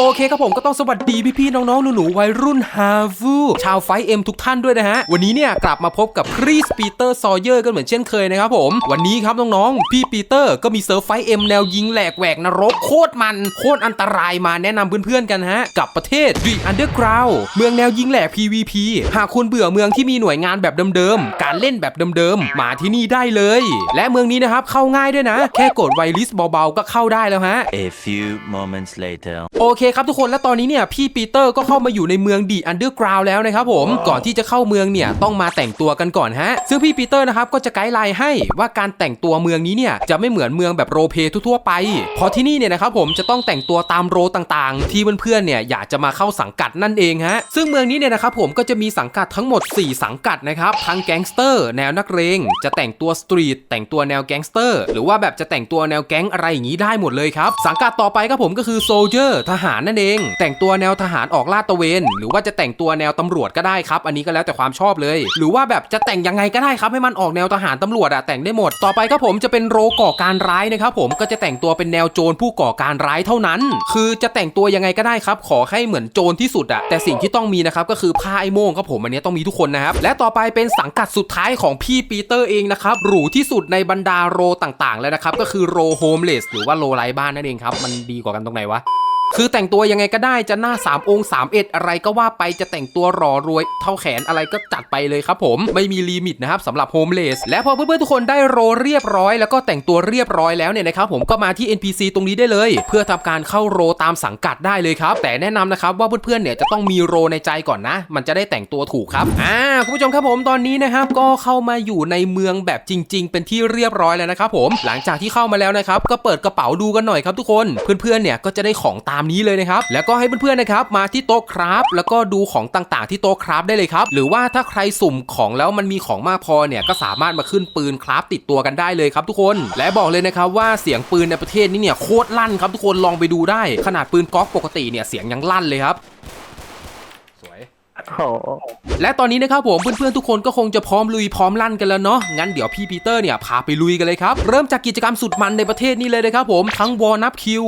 โอเคครับผมก็ต้องสวัสดีพี่ๆน้องๆหนูๆวัยรุ่นฮาฟูชาวไฟเอ็มทุกท่านด้วยนะฮะ วันนี้เนี่ยกลับมาพบกับคริสปีเตอร์ซอเยอร์กันเหมือนเช่นเคยนะครับผม วันนี้ครับน้องๆพี่ปีเตอร์ก็มีเซิร์ฟไฟเอ็มแนวยิงแหลกแหวกนรกโคตรมันโคตรอันตรายมาแนะนำเพื่อนๆกันฮะ กับประเทศ The Underground เมืองแนวยิงแหลก PVP หากคุณเบื่อเมืองที่มีหน่วยงานแบบเดิมๆการเล่นแบบเดิมๆมาที่นี่ได้เลย และเมืองนี้นะครับเข้าง่ายด้วยนะ แค่กดไวลิสเบาๆก็เข้าได้แล้วฮะ A few moments later. โอเคครับทุกคนและตอนนี้เนี่ยพี่ปีเตอร์ก็เข้ามาอยู่ในเมืองดีอันเดอร์กราวแล้วนะครับผมก่อนที่จะเข้าเมืองเนี่ยต้องมาแต่งตัวกันก่อนฮะ ซึ่งพี่ปีเตอร์นะครับก็จะไกด์ไลน์ให้ว่าการแต่งตัวเมืองนี้เนี่ยจะไม่เหมือนเมืองแบบโรลเพลย์ทั่วๆไป เพราะที่นี่เนี่ยนะครับผมจะต้องแต่งตัวตามโรลต่างๆ ที่เพื่อนๆเนี่ยอยากจะมาเข้าสังกัดนั่นเองฮะซึ่งเมืองนี้เนี่ยนะครับผมก็จะมีสังกัดทั้งหมด 4 สังกัดนะครับทั้งแก๊งสเตอร์แนวนักเลงจะแต่งตัวสตรีทแต่งตัวแนวแก๊งสเตอร์หรือว่าแบบจะแต่งตัวแนวแก๊งอะไรอย่างนี้ได้หมดเลยครับสังกัดต่อไปครับผมก็คือโซลเจอร์ทหารนั่นเอง แต่งตัวแนวทหารออกลาดตระเวน หรือว่าจะแต่งตัวแนวตำรวจก็ได้ครับ อันนี้ก็แล้วแต่ความชอบเลย หรือว่าแบบจะแต่งยังไงก็ได้ครับให้มันออกแนวทหารตำรวจอะแต่งได้หมด ต่อไปครับผมจะเป็นโรก่อการร้ายนะครับผมก็จะแต่งตัวเป็นแนวโจรผู้ก่อการร้ายเท่านั้น คือจะแต่งตัวยังไงก็ได้ครับ ขอให้เหมือนโจรที่สุดอะแต่สิ่งที่ต้องมีนะครับก็คือผ้าไอ้โม่งครับผมอันนี้ต้องมีทุกคนนะครับและต่อไปเป็นสังกัดสุดท้ายของพี่ปีเตอร์เองนะครับหรูที่สุดในบรรดาโรต่างๆ แล้วนะครับก็คือโรโฮมเลสหรือว่าโรไร้บ้านนั่นเองครับมันดีกว่ากันตรงไหนวะ คือแต่งตัวยังไงก็ได้จะหน้า 3 องค์3เอ็ดอะไรก็ว่าไปจะแต่งตัวหล่อรวย เท่าแขนอะไรก็จัดไปเลยครับผมไม่มีลิมิตนะครับสำหรับโฮมเลสและพอเพื่อนๆทุกคนได้โรเรียบร้อย แล้วก็แต่งตัวเรียบร้อยแล้วเนี่ยนะครับผมก็มาที่ NPC ตรงนี้ได้เลย เพื่อทำการเข้าโรตามสังกัดได้เลยครับ แต่แนะนำนะครับว่าเพื่อนๆเนี่ยจะต้องมีโรในใจก่อนนะ มันจะได้แต่งตัวถูกครับอ่าคุณผู้ชมครับผมตอนนี้นะครับก็เข้ามาอยู่ในเมืองแบบจริง ๆ เป็นที่เรียบร้อยแล้วนะครับผมหลังจากที่เข้ามาแล้วนะครับก็เปิดกระเป๋าดูกันหน่อยครับทุกคนเพื่อนๆเนี่ยก็จะได้ของตามนี้เลยนะครับ แล้วก็ให้เพื่อนๆนะครับมาที่โต๊ะคราฟแล้วก็ดูของต่างๆ ที่โต๊ะคราฟได้เลยครับ หรือว่าถ้าใครสุ่มของแล้วมันมีของมากพอเนี่ยก็สามารถมาขึ้นปืนคราฟติดตัวกันได้เลยครับทุกคน และบอกเลยนะครับว่าเสียงปืนในประเทศนี้เนี่ยโคตรลั่นครับทุกคนลองไปดูได้ ขนาดปืนก๊อกปกติเนี่ยเสียงยังลั่นเลยครับสวยโอ้โหและตอนนี้นะครับผมเพื่อนๆทุกคนก็คงจะพร้อมลุยพร้อมลั่นกันแล้วเนาะงั้นเดี๋ยวพี่ปีเตอร์เนี่ยพาไปลุยกันเลยครับ เริ่มจากกิจกรรมสุดมันในประเทศนี้เลยนะครับผมทั้งวอลนับคิว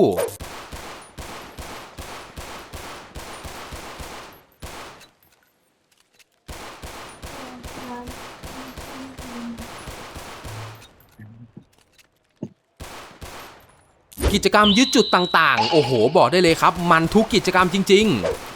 กิจกรรมยึดจุดต่างๆ โอ้โห บอกได้เลยครับ มันทุกกิจกรรมจริง ๆ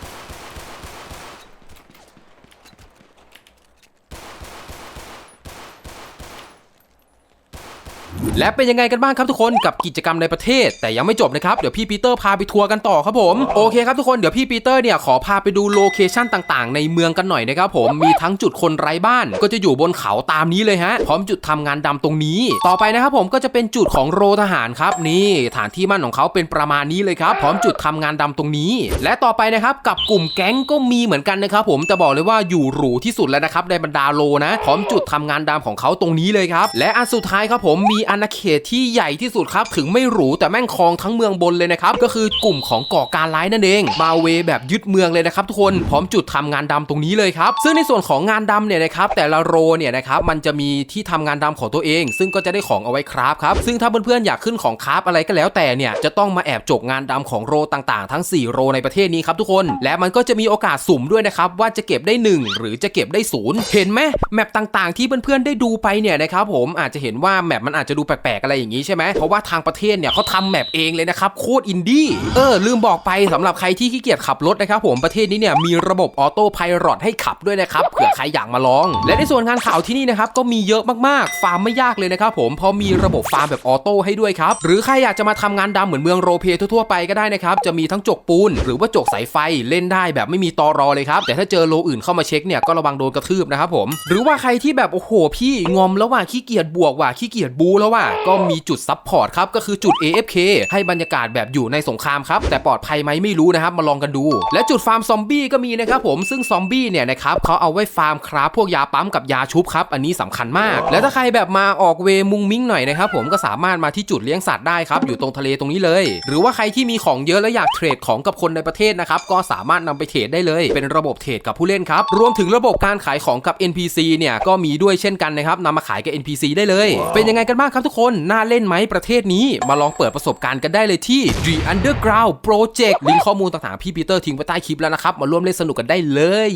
และเป็นยังไงกันบ้างครับทุกคนกับกิจกรรมในประเทศ แต่ยังไม่จบนะครับ เดี๋ยวพี่ปีเตอร์พาไปทัวร์กันต่อครับผมโอเคครับทุกคนเดี๋ยวพี่ปีเตอร์เนี่ยขอพาไปดูโลเคชั่นต่างๆ ในเมืองกันหน่อยนะครับผมมีทั้งจุดคนไร้บ้านก็จะอยู่บนเขาตามนี้เลยฮะพร้อมจุดทำงานดำตรงนี้ ต่อไปนะครับผมก็จะเป็นจุดของโรทหารครับนี่ฐานที่มั่นของเขาเป็นประมาณนี้เลยครับพร้อมจุดทำงานดำตรงนี้ และต่อไปนะครับกับกลุ่มแก๊งก็มีเหมือนกันนะครับผมจะบอกเลยว่าอยู่หรูที่สุดแล้วนะครับในบรรดาโลนะพร้อมจุดทำงานดำของเขาตรงนี้เลยครับและอันสุดท้ายครับผมมีอาณาเขตที่ใหญ่ที่สุดครับ ถึงไม่หรูแต่แม่งครองทั้งเมืองบนเลยนะครับ ก็คือกลุ่มของก่อการร้ายนั่นเองมาเวแบบยึดเมืองเลยนะครับทุกคนพร้อมจุดทำงานดำตรงนี้เลยครับ ซึ่งในส่วนของงานดำเนี่ยนะครับแต่ละโรเนี่ยนะครับมันจะมีที่ทำงานดำของตัวเอง ซึ่งก็จะได้ของเอาไว้คราฟครับซึ่งถ้าเพื่อนๆอยากขึ้นของคราฟอะไรก็แล้วแต่เนี่ยจะต้องมาแอบจกงานดำของโรต่างๆ ทั้ง 4 โรในประเทศนี้ครับทุกคน และมันก็จะมีโอกาสสุ่มด้วยนะครับว่าจะเก็บได้ 1 หรือจะเก็บได้ศูนย์เห็นไหมแมปต่างๆ ที่เพื่อนๆได้ดูไปเนี่ยนะครับผมอาจจะเห็นว่าแมปมันอาจจะดูแปลกๆอะไรอย่างนี้ใช่ไหมเพราะว่าทางประเทศเนี่ยเขาทำแมปเองเลยนะครับโคตรอินดี้เออลืมบอกไปสำหรับใครที่ขี้เกียจขับรถนะครับผมประเทศนี้เนี่ยมีระบบออโต้ไพลอตให้ขับด้วยนะครับเผื่อใครอยากมาลอง และในส่วนงานข่าวที่นี่นะครับก็มีเยอะมากๆฟาร์มไม่ยากเลยนะครับผมเพราะมีระบบฟาร์มแบบออโต้ให้ด้วยครับหรือใครอยากจะมาทำงานดำเหมือนเมืองโรเพยทั่วๆไปก็ได้นะครับจะมีทั้งจกปูน หรือว่าจกสายไฟเล่นได้แบบไม่มีตอรอเลยครับแต่ถ้าเจอโลอื่นเข้ามาเช็คเนี่ยก็ระวังโดนกระทืบนะครับผมหรือว่าใครที่แบบโอ้โหพี่งอมแล้วว่าขี้เกียจบวกว่ะขี้เกียจบูแล้วว่ะก็มีจุดซับพอร์ตครับก็คือจุด AFK ให้บรรยากาศแบบอยู่ในสงครามครับแต่ปลอดภัยไหมไม่รู้นะครับมาลองกันดู และจุดฟาร์มซอมบี้ก็มีนะครับผมซึ่งซอมบี้เนี่ยนะครับเขาเอาไว้ฟาร์มคราฟพวกยาปั๊มกับยาชุบครับอันนี้สำคัญมาก แล้วถ้าใครแบบมาออกเวมุงมิ้งหน่อยนะครับผมก็สามารถมาที่จุดเลี้ยงสัตว์ได้ครับอยู่ตรงทะเลตรงนี้เลย หรือว่าใครที่มีของเยอะแล้วอยากเทรดของกับคนในประเทศนะครับก็สามารถนำไปเทรดได้เลย เป็นระบบเทรดกับผู้เล่นครับรวมถึงระบบการขายของกับ NPC เนี่ยก็มีด้วยเช่นกันนะครับนำมาขายกับ NPC ได้เลย เป็นยังไงกันบ้างครับทุกคนนน่าเล่นไหมประเทศนี้มาลองเปิดประสบการณ์กันได้เลยที่ The Underground Project ลิงก์ข้อมูลต่างๆพี่ปีเตอร์ทิ้งไว้ใต้คลิปแล้วนะครับ มาร่วมเล่นสนุกกันได้เลย